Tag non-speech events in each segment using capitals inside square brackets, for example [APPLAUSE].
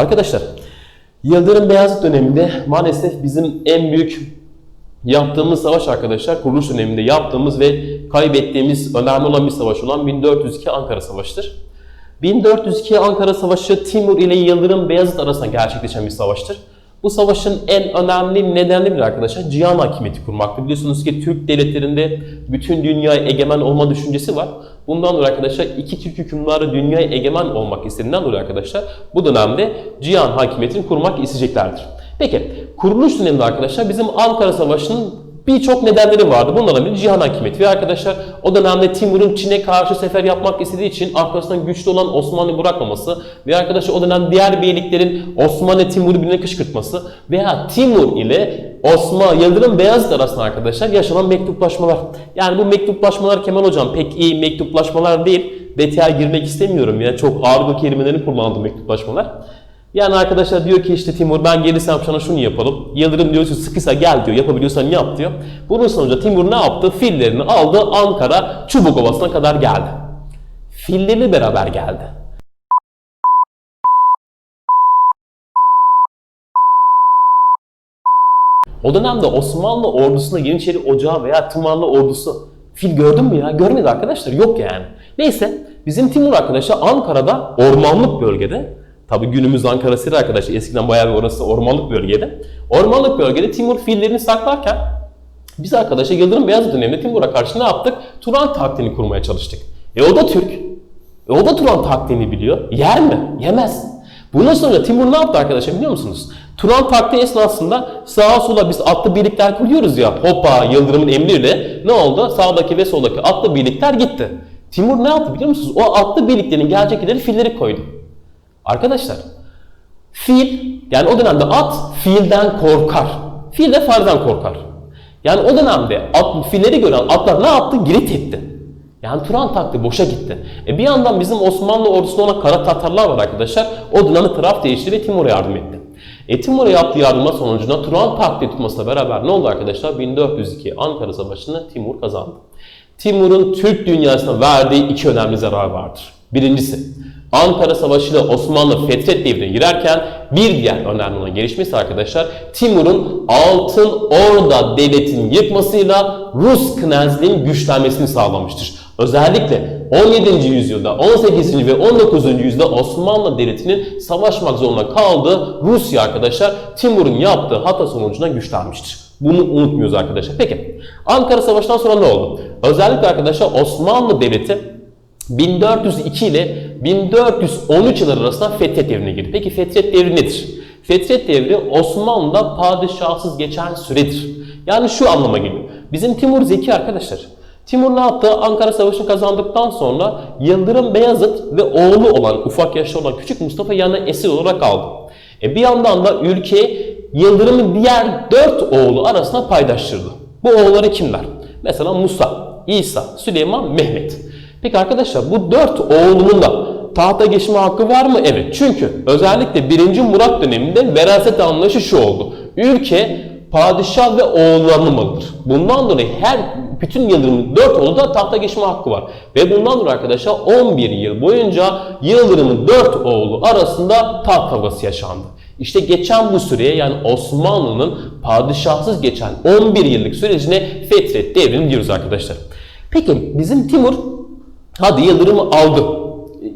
Arkadaşlar Yıldırım Beyazıt döneminde maalesef bizim en büyük yaptığımız savaş arkadaşlar kuruluş döneminde yaptığımız ve kaybettiğimiz önemli olan bir savaş olan 1402 Ankara Savaşı'dır. 1402 Ankara Savaşı Timur ile Yıldırım Beyazıt arasında gerçekleşen bir savaştır. Bu savaşın en önemli nedeni bir arkadaşlar cihan hakimiyeti kurmaktır. Biliyorsunuz ki Türk devletlerinde bütün dünyaya egemen olma düşüncesi var. Bundan dolayı arkadaşlar iki Türk hükümdarı dünyaya egemen olmak istediğinden dolayı arkadaşlar bu dönemde cihan hakimiyetini kurmak isteyeceklerdir. Peki kuruluş döneminde arkadaşlar bizim Ankara Savaşı'nın birçok nedenleri vardı. Bunlardan biri cihan hakimiyeti. Ve arkadaşlar o dönemde Timur'un Çin'e karşı sefer yapmak istediği için arkasından güçlü olan Osmanlı'yı bırakmaması ve arkadaşlar o dönem diğer beyliklerin Osmanlı Timur'u birbirine kışkırtması veya Timur ile Osman Yıldırım Beyazıt arasında arkadaşlar yaşanan mektuplaşmalar. Yani bu mektuplaşmalar Kemal Hocam pek iyi mektuplaşmalar değil. Detaya girmek istemiyorum ya. Çok ağır bir kelimelerini kullandım mektuplaşmalar. Yani arkadaşlar diyor ki işte Timur ben gelirsem sana şunu yapalım. Yıldırım diyor ki sıkıysa gel diyor. Yapabiliyorsan yap diyor. Bunun sonucu Timur ne yaptı? Fillerini aldı Ankara Çubukovası'na kadar geldi. Filleri beraber geldi. O dönemde Osmanlı ordusunda Yeniçeri Ocağı veya Tımarlı ordusu fil gördün mü ya? Görmedi arkadaşlar. Yok yani. Neyse bizim Timur arkadaşlar Ankara'da ormanlık bölgede Tabi günümüz Ankara'sı arkadaşlar eskiden bayağı bir orası ormanlık bölgede. Ormanlık bölgede Timur fillerini saklarken biz arkadaşlar Yıldırım Beyazıt döneminde Timur'a karşı ne yaptık? Turan taktiğini kurmaya çalıştık. E o da Türk. E o da Turan taktiğini biliyor. Yer mi? Yemez. Bundan sonra Timur ne yaptı arkadaşlar biliyor musunuz? Turan taktiği esnasında sağa sola biz atlı birlikler kuruyoruz ya. Hoppa Yıldırım'ın emriyle ne oldu? Sağdaki ve soldaki atlı birlikler gitti. Timur ne yaptı biliyor musunuz? O atlı birliklerin gelecek ileri filleri koydu. Arkadaşlar fil yani o dönemde at fiilden korkar. Fil de fardan korkar. Yani o dönemde at, filleri gören atlar ne yaptı? Girit etti. Yani Turan taktiği boşa gitti. E bir yandan bizim Osmanlı ordusunda olan kara Tatarlar var arkadaşlar. O dönemde taraf değişti ve Timur'a yardım etti. E Timur'a yaptığı yardımlar sonucunda Turan taktiği tutmasına beraber ne oldu arkadaşlar? 1402 Ankara Savaşı'nı Timur kazandı. Timur'un Türk dünyasına verdiği iki önemli zarar vardır. Birincisi, Ankara Savaşı ile Osmanlı Fetret devrine girerken bir diğer önemli olan gelişmesi arkadaşlar Timur'un Altın Orda devletinin yıkmasıyla Rus knezliğinin güçlenmesini sağlamıştır. Özellikle 17. yüzyılda, 18. ve 19. yüzyılda Osmanlı Devleti'nin savaşmak zorunda kaldığı Rusya arkadaşlar Timur'un yaptığı hata sonucunda güçlenmiştir. Bunu unutmuyoruz arkadaşlar. Peki Ankara Savaşı'ndan sonra ne oldu? Özellikle arkadaşlar Osmanlı Devleti 1402 ile 1413 yılları arasında Fetret Devri'ne girdi. Peki Fetret Devri nedir? Fetret Devri Osmanlı'da padişahsız geçen süredir. Yani şu anlama geliyor. Bizim Timur zeki arkadaşlar. Timur ne yaptı? Ankara Savaşı'nı kazandıktan sonra Yıldırım Beyazıt ve oğlu olan, ufak yaşta olan küçük Mustafa yanına esir olarak aldı. E bir yandan da ülke Yıldırım'ın diğer dört oğlu arasında paydaştırdı. Bu oğulları kimler? Mesela Musa, İsa, Süleyman, Mehmet. Peki arkadaşlar bu dört oğlunun da tahta geçme hakkı var mı? Evet. Çünkü özellikle 1. Murat döneminde veraset anlayışı şu oldu. Ülke padişah ve oğullarının malıdır. Bundan dolayı her bütün Yıldırım'ın 4 oğlu da tahta geçme hakkı var. Ve bundan dolayı arkadaşlar 11 yıl boyunca Yıldırım'ın 4 oğlu arasında taht kavgası yaşandı. İşte geçen bu süreye yani Osmanlı'nın padişahsız geçen 11 yıllık sürecine Fetret devrini diyoruz arkadaşlar. Peki bizim Timur hadi Yıldırım'ı aldı.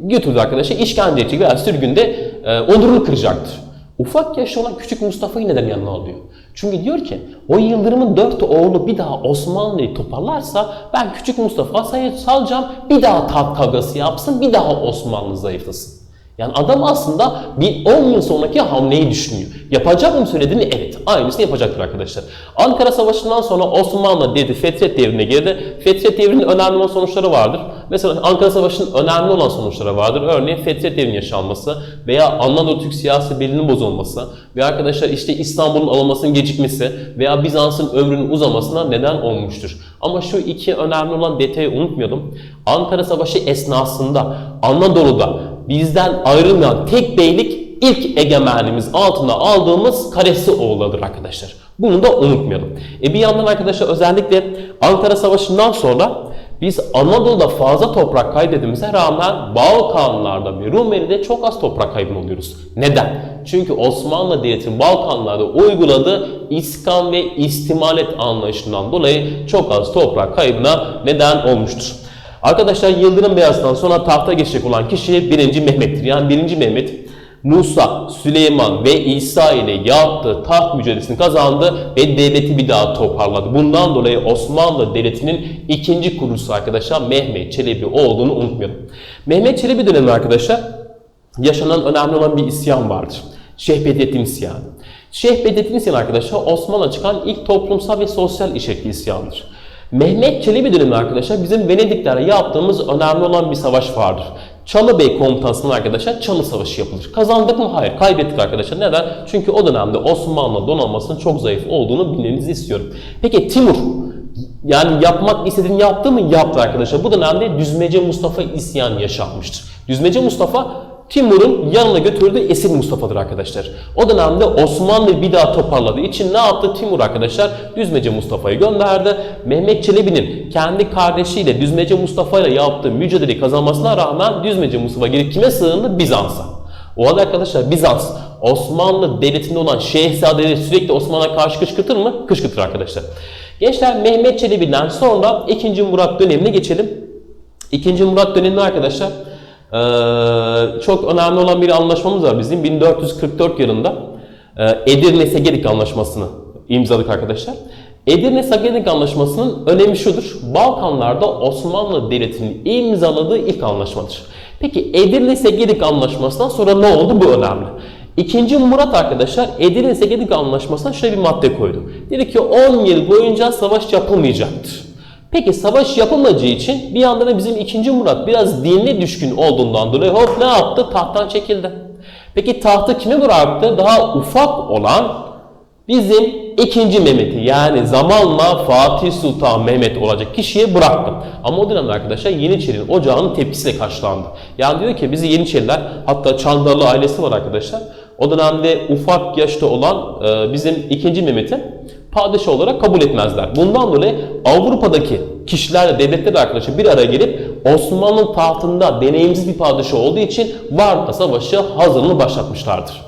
Götürdü arkadaşlar işkence edecek veya sürgünde e, onurunu kıracaktır. Ufak yaşta olan küçük Mustafa'yı neden yanına alıyor? Çünkü diyor ki o Yıldırım'ın dört oğlu bir daha Osmanlı'yı toparlarsa ben küçük Mustafa'yı salacağım bir daha taht kavgası yapsın bir daha Osmanlı zayıflasın. Yani adam aslında bir 10 yıl sonraki hamleyi düşünüyor. Yapacak mı söylediğini? Evet. Aynısını yapacaktır arkadaşlar. Ankara Savaşı'ndan sonra Osmanlı dedi Fetret devrine girdi. Fetret devrinin önemli olan sonuçları vardır. Mesela Ankara Savaşı'nın önemli olan sonuçları vardır. Örneğin Fetret devrinin yaşanması veya Anadolu Türk siyasi belinin bozulması ve arkadaşlar işte İstanbul'un alınmasının gecikmesi veya Bizans'ın ömrünün uzamasına neden olmuştur. Ama şu iki önemli olan detayı unutmayalım. Ankara Savaşı esnasında Anadolu'da bizden ayrılmayan tek beylik ilk egemenliğimiz altına aldığımız Karesi oğullarıdır arkadaşlar. Bunu da unutmayalım. E bir yandan arkadaşlar özellikle Ankara Savaşı'ndan sonra Biz Anadolu'da fazla toprak kaybetmemize rağmen Balkanlarda ve Rumeli'de çok az toprak kaybı oluyoruz. Neden? Çünkü Osmanlı Devleti'nin Balkanlarda uyguladığı iskan ve istimalet anlayışından dolayı çok az toprak kaybına neden olmuştur. Arkadaşlar Yıldırım Beyazıt'tan sonra tahta geçecek olan kişi 1. Mehmet'tir. Yani 1. Mehmet Musa, Süleyman ve İsa ile yaptığı taht mücadelesini kazandı ve devleti bir daha toparladı. Bundan dolayı Osmanlı Devleti'nin ikinci kurucusu arkadaşlar Mehmet Çelebi olduğunu unutmayalım. Mehmet Çelebi dönemi arkadaşlar yaşanan önemli olan bir isyan vardır. Şeyh Bedrettin isyanı. Şeyh Bedrettin isyanı arkadaşlar Osmanlı'ya çıkan ilk toplumsal ve sosyal içerikli isyandır. Mehmet Çelebi dönemi arkadaşlar bizim Venediklerle yaptığımız önemli olan bir savaş vardır. Çalı Bey komutasında arkadaşlar Çalı Savaşı yapılır. Kazandık mı? Hayır. Kaybettik arkadaşlar. Neden? Çünkü o dönemde Osmanlı donanmasının çok zayıf olduğunu bilmenizi istiyorum. Peki Timur yani yapmak istediğini yaptı mı? Yaptı arkadaşlar. Bu dönemde Düzmece Mustafa isyan yaşanmıştır. Düzmece Mustafa Timur'un yanına götürdüğü esir Mustafa'dır arkadaşlar. O dönemde Osmanlı bir daha toparladığı için ne yaptı Timur arkadaşlar? Düzmece Mustafa'yı gönderdi. Mehmet Çelebi'nin kendi kardeşiyle Düzmece Mustafa ile yaptığı mücadeleyi kazanmasına rağmen Düzmece Mustafa gidip kime sığındı? Bizans'a. O halde arkadaşlar Bizans Osmanlı devletinde olan şehzadeleri sürekli Osmanlı'ya karşı kışkırtır mı? Kışkırtır arkadaşlar. Gençler Mehmet Çelebi'den sonra 2. Murat dönemine geçelim. 2. Murat döneminde arkadaşlar çok önemli olan bir anlaşmamız var bizim 1444 yılında e, Edirne Segedik Anlaşması'nı imzaladık arkadaşlar. Edirne Segedik Anlaşması'nın önemi şudur. Balkanlarda Osmanlı Devleti'nin imzaladığı ilk anlaşmadır. Peki Edirne Segedik Anlaşması'ndan sonra ne oldu? Bu önemli. İkinci Murat arkadaşlar Edirne Segedik Anlaşması'na şöyle bir madde koydu. Dedi ki 10 yıl boyunca savaş yapılmayacaktır. Peki savaş yapılmayacağı için bir yandan da bizim 2. Murat biraz dinle düşkün olduğundan dolayı hop ne yaptı? Tahttan çekildi. Peki tahtı kime bıraktı? Daha ufak olan bizim 2. Mehmet'i yani zamanla Fatih Sultan Mehmet olacak kişiye bıraktı. Ama o dönemde arkadaşlar Yeniçeri'nin ocağının tepkisiyle karşılandı. Yani diyor ki bizi Yeniçeriler hatta Çandarlı ailesi var arkadaşlar. O dönemde ufak yaşta olan e, bizim 2. Mehmet'i padişah olarak kabul etmezler. Bundan dolayı Avrupa'daki kişilerle, devletler arkadaşlar bir araya gelip Osmanlı tahtında deneyimsiz bir padişah olduğu için Varna Savaşı hazırlığını başlatmışlardır.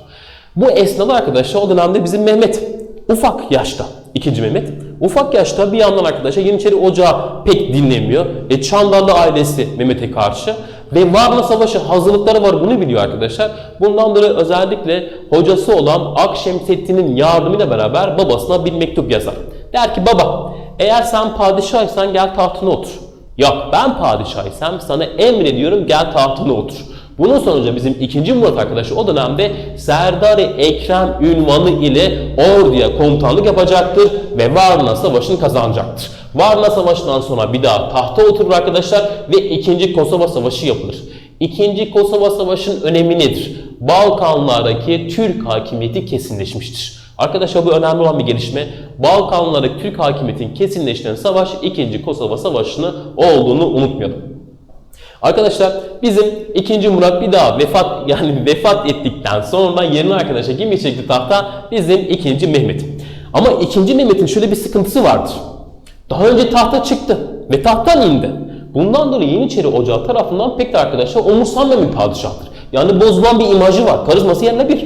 Bu esnada arkadaşlar o dönemde bizim Mehmet ufak yaşta, ikinci Mehmet ufak yaşta bir yandan arkadaşlar Yeniçeri Ocağı pek dinlemiyor. E, Çandarlı ailesi Mehmet'e karşı ve Varna Savaşı hazırlıkları var bunu biliyor arkadaşlar. Bundan dolayı özellikle hocası olan Akşemseddin'in yardımıyla beraber babasına bir mektup yazar. Der ki baba eğer sen padişahsan gel tahtına otur. Yok ben padişahsam sana emrediyorum gel tahtına otur. Bunun sonucu bizim 2. Murat arkadaşı o dönemde Serdar-ı Ekrem ünvanı ile orduya komutanlık yapacaktır ve Varna Savaşı'nı kazanacaktır. Varna Savaşı'ndan sonra bir daha tahta oturur arkadaşlar ve 2. Kosova Savaşı yapılır. 2. Kosova Savaşı'nın önemi nedir? Balkanlardaki Türk hakimiyeti kesinleşmiştir. Arkadaşlar bu önemli olan bir gelişme. Balkanlardaki Türk hakimiyetinin kesinleştiren savaş 2. Kosova Savaşı'nı olduğunu unutmayalım. Arkadaşlar bizim 2. Murat bir daha vefat yani vefat ettikten sonra yerine arkadaşa kim geçecekti tahta? Bizim 2. Mehmet. Ama 2. Mehmet'in şöyle bir sıkıntısı vardır. Daha önce tahta çıktı ve tahttan indi. Bundan dolayı Yeniçeri Ocağı tarafından pek de arkadaşlar umursanmayan bir padişahtır. Yani bozulan bir imajı var. Karizması yerine bir.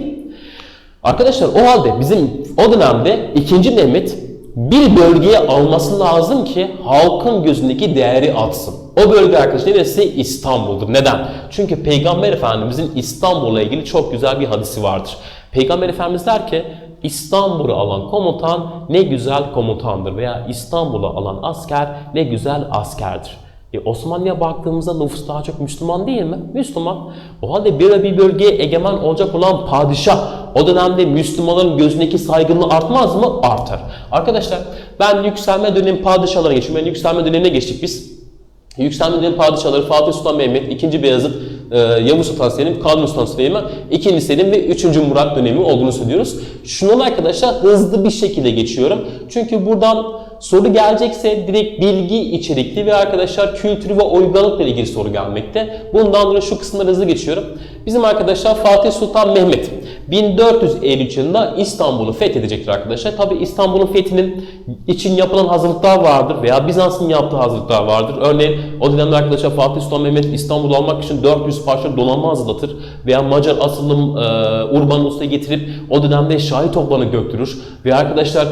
Arkadaşlar o halde bizim o dönemde 2. Mehmet bir bölgeye alması lazım ki halkın gözündeki değeri atsın. O bölge arkadaşlar neresi? İstanbul'dur. Neden? Çünkü Peygamber Efendimizin İstanbul'la ilgili çok güzel bir hadisi vardır. Peygamber Efendimiz der ki İstanbul'u alan komutan ne güzel komutandır veya İstanbul'u alan asker ne güzel askerdir. E Osmanlı'ya baktığımızda nüfus daha çok Müslüman değil mi? Müslüman. O halde bir bir bölgeye egemen olacak olan padişah o dönemde Müslümanların gözündeki saygınlığı artmaz mı? Artar. Arkadaşlar ben yükselme dönemi padişahlara geçiyorum. Ben yükselme dönemine geçtik biz. Yükselme dönemi padişahları Fatih Sultan Mehmet, 2. Beyazıt, e, Yavuz Sultan Selim, Kanuni Sultan Süleyman, 2. Selim ve 3. Murat dönemi olduğunu söylüyoruz. Şunun arkadaşlar hızlı bir şekilde geçiyorum. Çünkü buradan soru gelecekse direkt bilgi içerikli ve arkadaşlar kültürü ve uygarlıkla ilgili soru gelmekte. Bundan dolayı şu kısımları hızlı geçiyorum. Bizim arkadaşlar Fatih Sultan Mehmet 1453 yılında İstanbul'u fethedecektir arkadaşlar. Tabi İstanbul'un fethinin için yapılan hazırlıklar vardır veya Bizans'ın yaptığı hazırlıklar vardır. Örneğin o dönemde arkadaşlar Fatih Sultan Mehmet İstanbul'u almak için 400 parça donanma hazırlatır veya Macar asılım e, Urbanus'u getirip o dönemde şahi toplarını göktürür ve arkadaşlar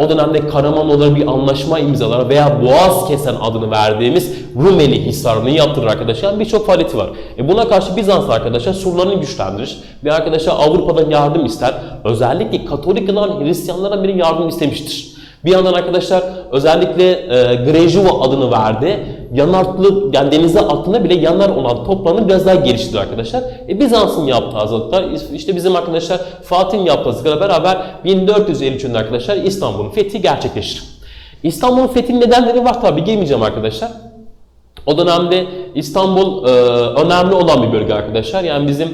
o dönemde Karamanoğulları bir anlaşma imzalar veya Boğaz Kesen adını verdiğimiz Rumeli Hisarı'nı yaptırır arkadaşlar. Birçok faaliyeti var. E buna karşı Bizans arkadaşlar surlarını güçlendirir ve arkadaşlar Avrupa'dan yardım ister. Özellikle Katolik olan Hristiyanlara bir yardım istemiştir. Bir yandan arkadaşlar özellikle e, Grejuva adını verdi. Yanartlı yani denize attığında bile yanar olan toprağını biraz daha geliştirdi arkadaşlar. E, Bizans'ın yaptığı hazırlıklar işte bizim arkadaşlar Fatih'in yaptığı hazırlıklarla beraber 1453 yılında arkadaşlar İstanbul'un fethi gerçekleşir. İstanbul'un fethinin nedenleri var tabi girmeyeceğim arkadaşlar. O dönemde İstanbul e, önemli olan bir bölge arkadaşlar. Yani bizim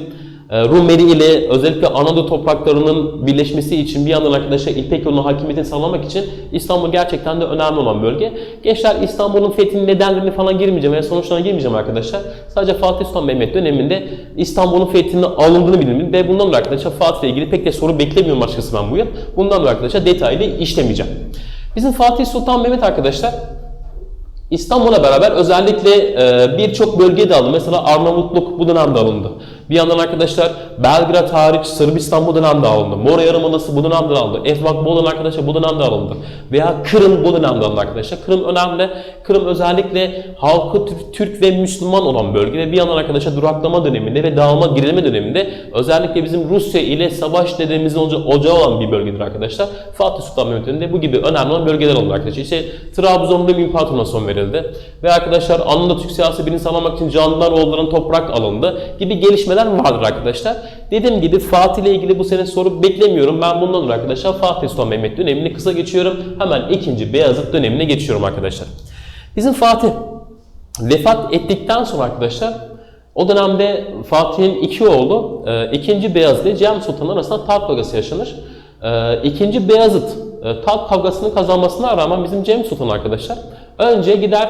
Rumeli ile özellikle Anadolu topraklarının birleşmesi için bir yandan arkadaşlar İpek yolunun hakimiyetini sağlamak için İstanbul gerçekten de önemli olan bölge. Gençler İstanbul'un fethinin nedenlerini falan girmeyeceğim veya sonuçlarına girmeyeceğim arkadaşlar. Sadece Fatih Sultan Mehmet döneminde İstanbul'un fethinin alındığını bilin ve bundan dolayı arkadaşlar Fatih ile ilgili pek de soru beklemiyorum açıkçası ben bu yıl. Bundan dolayı arkadaşlar detaylı işlemeyeceğim. Bizim Fatih Sultan Mehmet arkadaşlar İstanbul'a beraber özellikle e, birçok bölge de alındı. Mesela Arnavutluk bu dönemde alındı. Bir yandan arkadaşlar Belgrad hariç Sırbistan bu dönemde alındı. Mora Yarımadası bu dönemde alındı. Eflak Bolan arkadaşlar bu dönemde alındı. Veya Kırım bu dönemde alındı arkadaşlar. Kırım önemli. Kırım özellikle halkı Türk, ve Müslüman olan bölge ve bir yandan arkadaşlar duraklama döneminde ve dağılma gerileme döneminde özellikle bizim Rusya ile savaş dediğimizin ocağı olan bir bölgedir arkadaşlar. Fatih Sultan Mehmet'in de bu gibi önemli olan bölgeler oldu arkadaşlar. İşte Trabzon'da bir imparatorluğuna son verildi. Ve arkadaşlar Anadolu Türk siyasi birini sağlamak için Canlılar toprak alındı gibi gelişmeler vardır arkadaşlar. Dediğim gibi Fatih ile ilgili bu sene soru beklemiyorum. Ben bundan dolayı arkadaşlar Fatih Sultan Mehmet dönemini kısa geçiyorum. Hemen ikinci Beyazıt dönemine geçiyorum arkadaşlar. Bizim Fatih vefat ettikten sonra arkadaşlar o dönemde Fatih'in iki oğlu, e, ikinci Beyazıt ile Cem Sultan arasında taht kavgası yaşanır. E, ikinci Beyazıt e, taht kavgasını kazanmasına rağmen bizim Cem Sultan arkadaşlar önce gider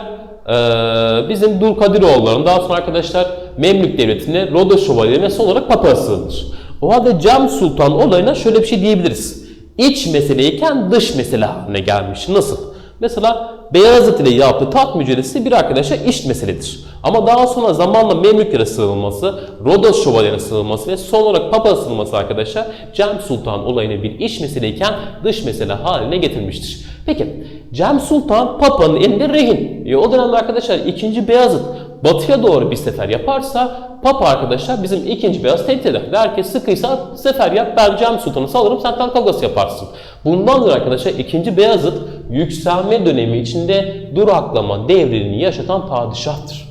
e, bizim Dulkadiroğulların daha sonra arkadaşlar Memlük Devleti'ne, Rodos Şövalye'ne son olarak Papa'ya sığınır. O halde Cem Sultan olayına şöyle bir şey diyebiliriz. İç meseleyken dış mesele haline gelmiş. Nasıl? Mesela Beyazıt ile yaptığı taht mücadelesi bir arkadaşa iç meseledir. Ama daha sonra zamanla Memlüklere sığınması, Rodos Şövalye'ne sığınması ve son olarak Papa'ya sığınması arkadaşlar Cem Sultan olayını bir iç meseleyken dış mesele haline getirmiştir. Peki Cem Sultan Papa'nın elinde rehin. E, o dönemde arkadaşlar 2. Beyazıt batıya doğru bir sefer yaparsa Papa arkadaşlar bizim ikinci beyaz tehdit eder. Der ki sıkıysa sefer yap ben Cem Sultan'ı salırım sen taht kavgası yaparsın. Bundan dolayı arkadaşlar ikinci Beyazıt yükselme dönemi içinde duraklama devrini yaşatan padişahtır.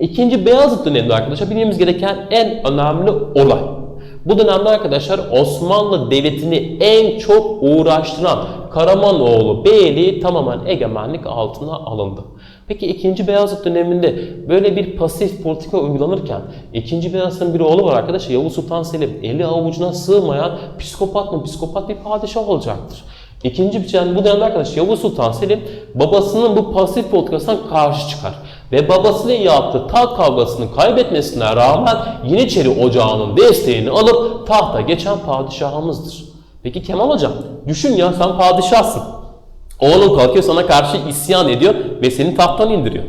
İkinci Beyazıt döneminde arkadaşlar bilmemiz gereken en önemli olay. Bu dönemde arkadaşlar Osmanlı Devleti'ni en çok uğraştıran Karamanoğlu Beyliği tamamen egemenlik altına alındı. Peki 2. Beyazıt döneminde böyle bir pasif politika uygulanırken 2. Beyazıt'ın bir oğlu var arkadaşlar Yavuz Sultan Selim eli avucuna sığmayan psikopat mı psikopat bir padişah olacaktır. İkinci bir yani bu dönemde arkadaş Yavuz Sultan Selim babasının bu pasif politikasından karşı çıkar. Ve babasıyla yaptığı taht kavgasını kaybetmesine rağmen Yeniçeri Ocağı'nın desteğini alıp tahta geçen padişahımızdır. Peki Kemal Hocam düşün ya sen padişahsın. Oğlun kalkıyor sana karşı isyan ediyor ve seni tahttan indiriyor.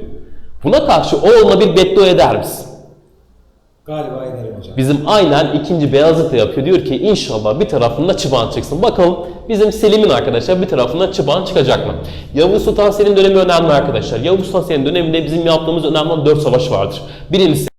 Buna karşı oğluna bir beddua eder misin? Galiba ederim hocam. Bizim aynen ikinci Beyazıt da yapıyor. Diyor ki inşallah bir tarafında çıban çıksın. Bakalım bizim Selim'in arkadaşlar bir tarafında çıban çıkacak mı? Yavuz Sultan Selim dönemi önemli arkadaşlar. Yavuz Sultan Selim döneminde bizim yaptığımız önemli olan 4 savaş vardır. Birincisi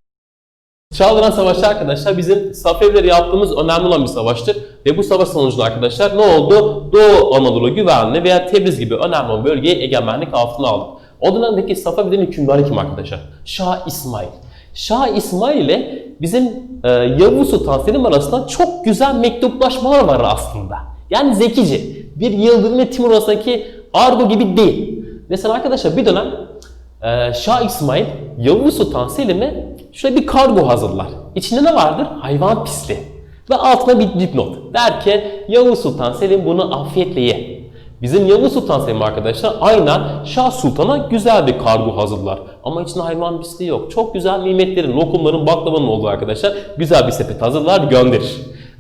Çağlayan Savaşı arkadaşlar bizim Safevleri yaptığımız önemli olan bir savaştır. Ve bu savaş sonucunda arkadaşlar ne oldu? Doğu Anadolu güvenli veya Tebriz gibi önemli olan bölgeyi egemenlik altına aldık. O dönemdeki Safevilerin hükümdarı kim arkadaşlar? Şah İsmail. Şah İsmail ile bizim e, Yavuz Sultan Selim arasında çok güzel mektuplaşmalar var aslında. Yani zekice. Bir Yıldırım ve Timur arasındaki argo gibi değil. Mesela arkadaşlar bir dönem e, Şah İsmail Yavuz Sultan Selim'e şöyle bir kargo hazırlar. İçinde ne vardır? Hayvan pisliği. Ve altına bir dipnot. Der ki Yavuz Sultan Selim bunu afiyetle ye. Bizim Yavuz Sultan Selim arkadaşlar aynen Şah Sultan'a güzel bir kargo hazırlar. Ama içinde hayvan pisliği yok. Çok güzel nimetlerin, lokumların, baklavanın olduğu arkadaşlar güzel bir sepet hazırlar gönderir.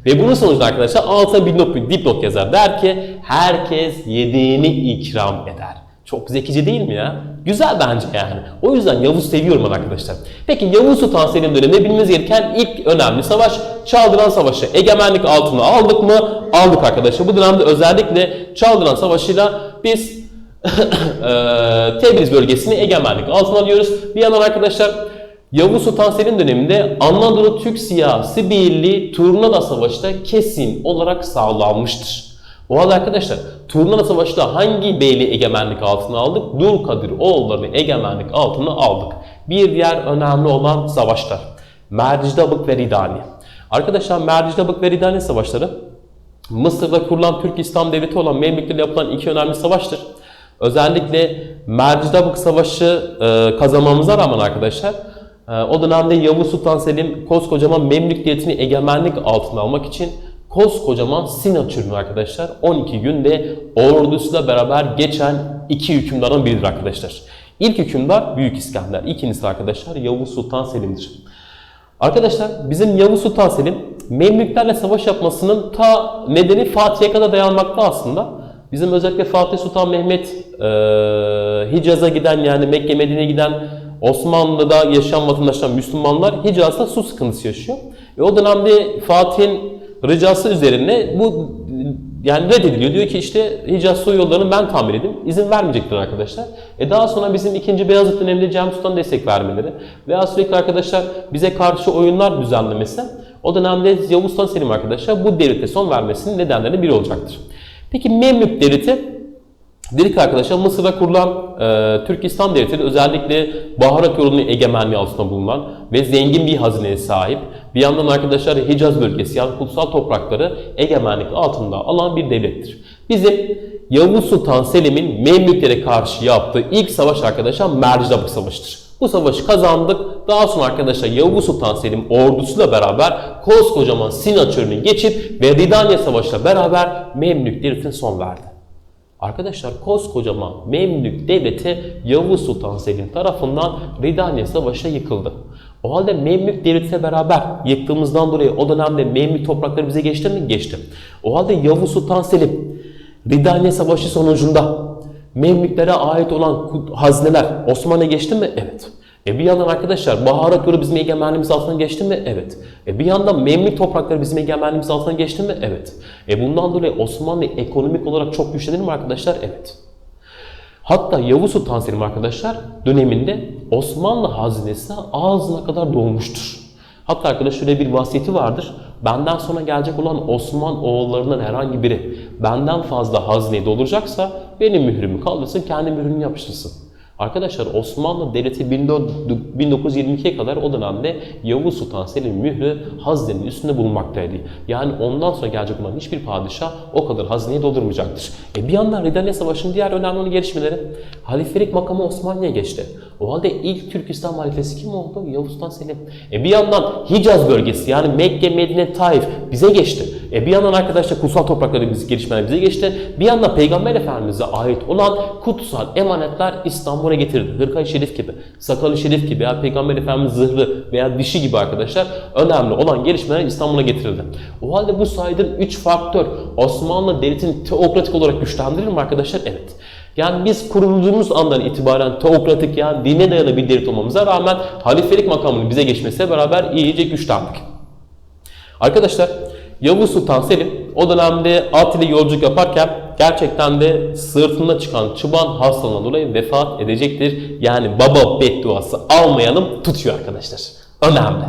Ve bunun sonucunda arkadaşlar altına bir dipnot yazar. Der ki herkes yediğini ikram eder. Çok zekice değil mi ya? Güzel bence yani. O yüzden Yavuz seviyorum arkadaşlar. Peki Yavuz Sultan Selim döneminde bilmemiz gereken ilk önemli savaş Çaldıran Savaşı. Egemenlik altına aldık mı? Aldık arkadaşlar. Bu dönemde özellikle Çaldıran Savaşı'yla biz [COUGHS] Tebriz bölgesini egemenlik altına alıyoruz. Bir yandan arkadaşlar Yavuz Sultan Selim döneminde Anadolu Türk siyasi birliği Turnada Savaşı'da kesin olarak sağlanmıştır. O halde arkadaşlar Turnada Savaşı'da hangi beyliği egemenlik altına aldık? Dulkadir oğullarını egemenlik altına aldık. Bir diğer önemli olan savaşlar. Mercidabık ve Ridani. Arkadaşlar Mercidabık ve Ridani savaşları Mısır'da kurulan Türk İslam Devleti olan Memlükler'le yapılan iki önemli savaştır. Özellikle Mercidabık Savaşı e, kazanmamıza rağmen arkadaşlar e, o dönemde Yavuz Sultan Selim koskocaman Memlük Devleti'ni egemenlik altına almak için koskocaman Sina çürümü arkadaşlar 12 günde ordusuyla beraber geçen iki hükümdarın biridir arkadaşlar. İlk hükümdar Büyük İskender, ikincisi arkadaşlar Yavuz Sultan Selim'dir. Arkadaşlar bizim Yavuz Sultan Selim Memlüklerle savaş yapmasının ta nedeni Fatih'e kadar dayanmakta aslında. Bizim özellikle Fatih Sultan Mehmet e, Hicaz'a giden yani Mekke Medine'ye giden Osmanlı'da yaşayan vatandaşlar Müslümanlar Hicaz'da su sıkıntısı yaşıyor. Ve o dönemde Fatih'in ricası üzerine bu yani reddediliyor. Diyor ki işte Hicaz su yollarını ben tamir edeyim. İzin vermeyecektir arkadaşlar. E daha sonra bizim 2. Beyazıt döneminde Cem Sultan destek vermeleri veya sürekli arkadaşlar bize karşı oyunlar düzenlemesi o dönemde Yavuz Sultan Selim arkadaşlar bu devlete son vermesinin nedenlerinden biri olacaktır. Peki Memlük devleti Dedik arkadaşlar Mısır'da kurulan e, Türk Devleti özellikle baharat yolunun egemenliği altında bulunan ve zengin bir hazineye sahip. Bir yandan arkadaşlar Hicaz bölgesi yani kutsal toprakları egemenlik altında alan bir devlettir. Bizim Yavuz Sultan Selim'in Memlüklere karşı yaptığı ilk savaş arkadaşlar Mercidabık Savaşı'dır. Bu savaşı kazandık. Daha sonra arkadaşlar Yavuz Sultan Selim ordusuyla beraber koskocaman Sina çölünü geçip ve Ridaniye Savaşı'yla beraber Memlük devletine son verdi. Arkadaşlar koskocaman Memlük devleti Yavuz Sultan Selim tarafından Ridaniye Savaşı'na yıkıldı. O halde Memlük devletiyle beraber yıktığımızdan dolayı o dönemde Memlük toprakları bize geçti mi? Geçti. O halde Yavuz Sultan Selim Ridaniye Savaşı sonucunda Memlüklere ait olan hazineler Osmanlı'ya geçti mi? Evet. E bir yandan arkadaşlar baharat yolu bizim egemenliğimiz altına geçti mi? Evet. E bir yandan Memlük toprakları bizim egemenliğimiz altına geçti mi? Evet. E bundan dolayı Osmanlı ekonomik olarak çok güçlenir mi arkadaşlar? Evet. Hatta Yavuz Sultan Selim arkadaşlar döneminde Osmanlı hazinesi ağzına kadar dolmuştur. Hatta arkadaş şöyle bir vasiyeti vardır. Benden sonra gelecek olan Osman oğullarından herhangi biri benden fazla hazineyi dolduracaksa benim mührümü kaldırsın, kendi mührünü yapıştırsın. Arkadaşlar Osmanlı Devleti 1922'ye kadar o dönemde Yavuz Sultan Selim mührü hazinenin üstünde bulunmaktaydı. Yani ondan sonra gelecek olan hiçbir padişah o kadar hazineyi doldurmayacaktır. E bir yandan Ridaniye Savaşı'nın diğer önemli gelişmeleri halifelik makamı Osmanlı'ya geçti. O halde ilk Türk İslam halifesi kim oldu? Yavuz Sultan Selim. E bir yandan Hicaz bölgesi yani Mekke, Medine, Taif bize geçti. E bir yandan arkadaşlar kutsal toprakları bizi gelişmeler bize geçti. Bir yandan Peygamber Efendimiz'e ait olan kutsal emanetler İstanbul'a getirildi. Hırkayı Şerif gibi, Sakalı Şerif gibi veya Peygamber Efendimiz zırhlı veya dişi gibi arkadaşlar önemli olan gelişmeler İstanbul'a getirildi. O halde bu saydığım 3 faktör Osmanlı Devleti'ni teokratik olarak güçlendirir mi arkadaşlar? Evet. Yani biz kurulduğumuz andan itibaren teokratik yani dine dayalı bir devlet olmamıza rağmen halifelik makamının bize geçmesiyle beraber iyice güçlendik. Arkadaşlar Yavuz Sultan Selim o dönemde at ile yolculuk yaparken gerçekten de sırtında çıkan çıban hastalığından dolayı vefat edecektir. Yani baba bedduası almayalım tutuyor arkadaşlar. Önemli.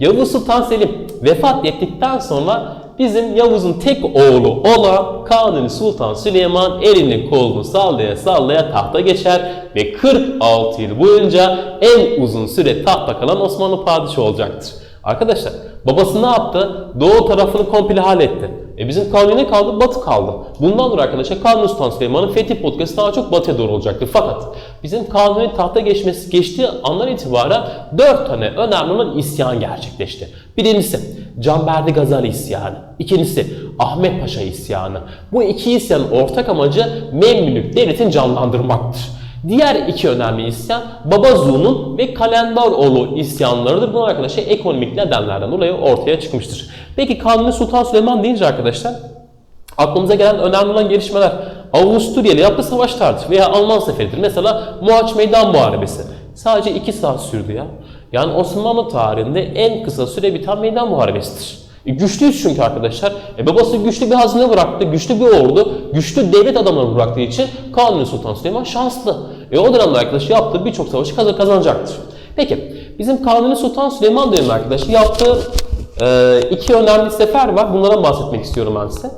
Yavuz Sultan Selim vefat ettikten sonra bizim Yavuz'un tek oğlu olan Kanuni Sultan Süleyman elini kolunu sallaya sallaya tahta geçer ve 46 yıl boyunca en uzun süre tahta kalan Osmanlı padişahı olacaktır. Arkadaşlar babası ne yaptı? Doğu tarafını komple halletti. E bizim Kanuni ne kaldı? Batı kaldı. Bundan sonra arkadaşlar Kanuni Sultan Süleyman'ın Fethi Podcast daha çok batıya doğru olacaktır. Fakat bizim Kanuni tahta geçmesi geçtiği andan itibaren dört tane önemli olan isyan gerçekleşti. Birincisi Canberdi Gazali isyanı. İkincisi Ahmet Paşa isyanı. Bu iki isyanın ortak amacı Memlük devletini canlandırmaktır. Diğer iki önemli isyan Babazu'nun ve Kalendaroğlu isyanlarıdır. Bunlar arkadaşlar ekonomik nedenlerden dolayı ortaya çıkmıştır. Peki Kanuni Sultan Süleyman deyince arkadaşlar aklımıza gelen önemli olan gelişmeler Avusturya ile yaptığı savaşlardır veya Alman seferidir. Mesela Muhaç Meydan Muharebesi. Sadece 2 saat sürdü ya. Yani Osmanlı tarihinde en kısa süre biten meydan muharebesidir. E, güçlüyüz çünkü arkadaşlar. E, babası güçlü bir hazine bıraktı, güçlü bir ordu, güçlü devlet adamları bıraktığı için Kanuni Sultan Süleyman şanslı. E, o dönemde arkadaşlar yaptığı birçok savaşı kazan kazanacaktır. Peki bizim Kanuni Sultan Süleyman dönemi arkadaşlar yaptığı e, iki önemli sefer var. Bunlardan bahsetmek istiyorum ben size.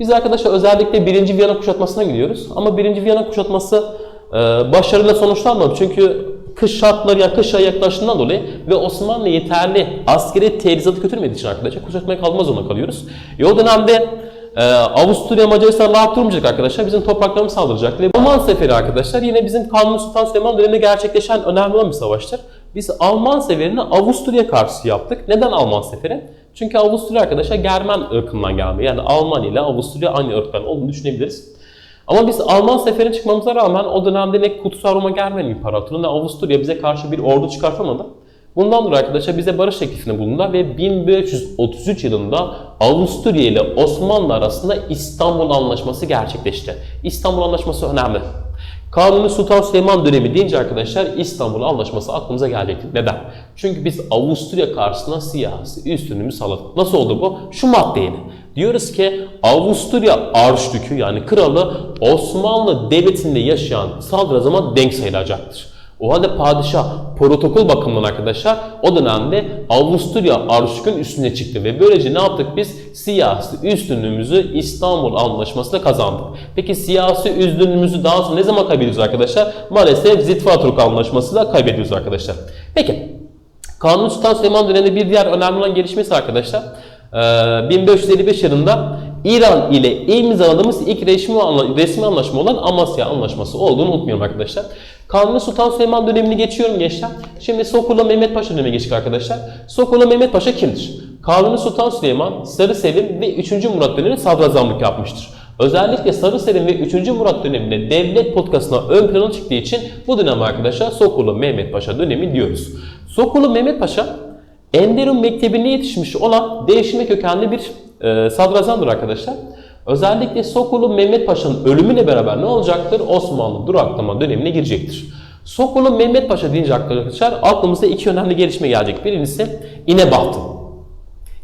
Biz arkadaşlar özellikle 1. Viyana kuşatmasına gidiyoruz. Ama 1. Viyana kuşatması e, başarıyla sonuçlanmadı. Çünkü kış şartları yani kış ayı yaklaştığından dolayı ve Osmanlı yeterli askeri teçhizatı götürmediği için arkadaşlar kuşatmaya kalma zorunda kalıyoruz. E o dönemde e, Avusturya Macaristan rahat durmayacak arkadaşlar. Bizim topraklarımız saldıracak. Ve Alman seferi arkadaşlar yine bizim Kanuni Sultan Süleyman döneminde gerçekleşen önemli olan bir savaştır. Biz Alman seferini Avusturya karşısı yaptık. Neden Alman seferi? Çünkü Avusturya arkadaşlar Germen ırkından gelme. Yani Alman ile Avusturya aynı ırktan olduğunu düşünebiliriz. Ama biz Alman seferine çıkmamıza rağmen o dönemde ne Kutsal Roma Germen İmparatorluğu ne Avusturya bize karşı bir ordu çıkartamadı. Bundan dolayı arkadaşlar bize barış teklifini bulundular ve 1533 yılında Avusturya ile Osmanlı arasında İstanbul Anlaşması gerçekleşti. İstanbul Anlaşması önemli. Kanuni Sultan Süleyman dönemi deyince arkadaşlar İstanbul Anlaşması aklımıza gelecektir. Neden? Çünkü biz Avusturya karşısında siyasi üstünlüğümüzü sağladık. Nasıl oldu bu? Şu maddeyle. Diyoruz ki Avusturya Arşdükü yani kralı Osmanlı Devleti'nde yaşayan sadrazama denk sayılacaktır. O halde padişah protokol bakımından arkadaşlar o dönemde Avusturya Arşdük'ün üstüne çıktı ve böylece ne yaptık biz? Siyasi üstünlüğümüzü İstanbul Anlaşması'nda kazandık. Peki siyasi üstünlüğümüzü daha sonra ne zaman kaybediyoruz arkadaşlar? Maalesef Zitvaturk Anlaşması'yla kaybediyoruz arkadaşlar. Peki Kanuni Sultan Süleyman döneminde bir diğer önemli olan gelişmesi arkadaşlar. eee, 1555 yılında İran ile imzaladığımız ilk resmi, anla- resmi anlaşma olan Amasya Anlaşması olduğunu unutmayalım arkadaşlar. Kanuni Sultan Süleyman dönemini geçiyorum gençler. Şimdi Sokulu Mehmet Paşa dönemine geçtik arkadaşlar. Sokulu Mehmet Paşa kimdir? Kanuni Sultan Süleyman, Sarı Selim ve 3. Murat döneminde sadrazamlık yapmıştır. Özellikle Sarı Selim ve 3. Murat döneminde devlet politikasına ön plana çıktığı için bu dönem arkadaşlar Sokulu Mehmet Paşa dönemi diyoruz. Sokulu Mehmet Paşa Enderun Mektebi'nde yetişmiş olan değişime kökenli bir e, sadrazamdır arkadaşlar. Özellikle Sokulu Mehmet Paşa'nın ölümüyle beraber ne olacaktır? Osmanlı duraklama dönemine girecektir. Sokulu Mehmet Paşa deyince arkadaşlar aklımıza iki önemli gelişme gelecek. Birincisi İnebahtı.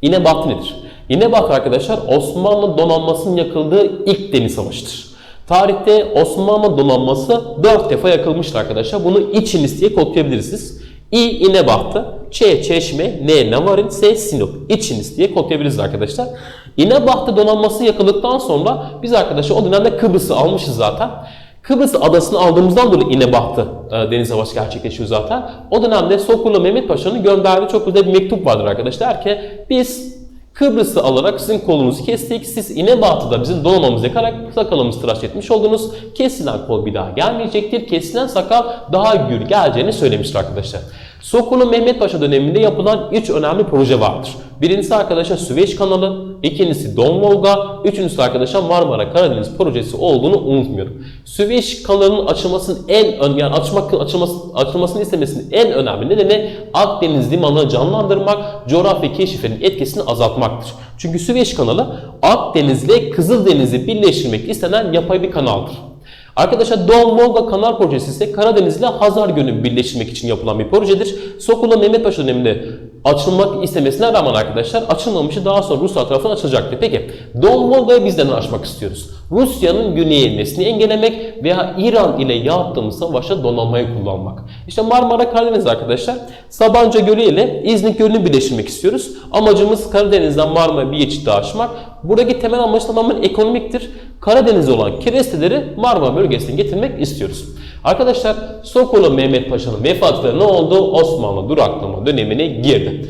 İnebahtı nedir? İnebahtı arkadaşlar Osmanlı donanmasının yakıldığı ilk deniz savaşıdır. Tarihte Osmanlı donanması 4 defa yakılmıştır arkadaşlar. Bunu İçiniz diye kodlayabiliriz siz. İ İnebahtı, Ç Çeşme, N Navarin, S Sinop. İçiniz diye kodlayabiliriz arkadaşlar. İnebahtı donanması yakıldıktan sonra biz arkadaşlar o dönemde Kıbrıs'ı almışız zaten. Kıbrıs adasını aldığımızdan dolayı İnebahtı e, deniz savaşı gerçekleşiyor zaten. O dönemde Sokulu Mehmet Paşa'nın gönderdiği çok güzel bir mektup vardır arkadaşlar ki biz Kıbrıs'ı alarak sizin kolunuzu kestik. Siz İnebahtı'da bizim donanmamızı yakarak sakalımızı tıraş etmiş oldunuz. Kesilen kol bir daha gelmeyecektir. Kesilen sakal daha gür geleceğini söylemiştir arkadaşlar. Sokulu Mehmet Paşa döneminde yapılan 3 önemli proje vardır. Birincisi arkadaşlar Süveyş kanalı, ikincisi Don Volga, üçüncüsü arkadaşlar Marmara Karadeniz projesi olduğunu unutmuyorum. Süveyş kanalının açılmasının en ön yani açmak açılması, açılmasını istemesinin en önemli nedeni Akdeniz limanını canlandırmak, coğrafi keşiflerin etkisini azaltmaktır. Çünkü Süveyş kanalı Akdeniz ile Kızıldeniz'i birleştirmek istenen yapay bir kanaldır. Arkadaşlar Don Volga Kanal Projesi ise Karadeniz ile Hazar Gölü'nü birleştirmek için yapılan bir projedir. Sokulu Mehmet Paşa döneminde açılmak istemesine rağmen arkadaşlar açılmamışı daha sonra Rusya tarafından açılacaktı. Peki Don Volga'yı bizden açmak istiyoruz. Rusya'nın güneye inmesini engellemek veya İran ile yaptığımız savaşta donanmayı kullanmak. İşte Marmara Karadeniz arkadaşlar Sabancı Gölü ile İznik Gölü'nü birleştirmek istiyoruz. Amacımız Karadeniz'den Marmara bir geçit daha açmak. Buradaki temel amaç tamamen ekonomiktir. Karadeniz olan keresteleri Marmara bölgesine getirmek istiyoruz. Arkadaşlar Sokolu Mehmet Paşa'nın vefatı ne oldu? Osmanlı duraklama dönemine girdi.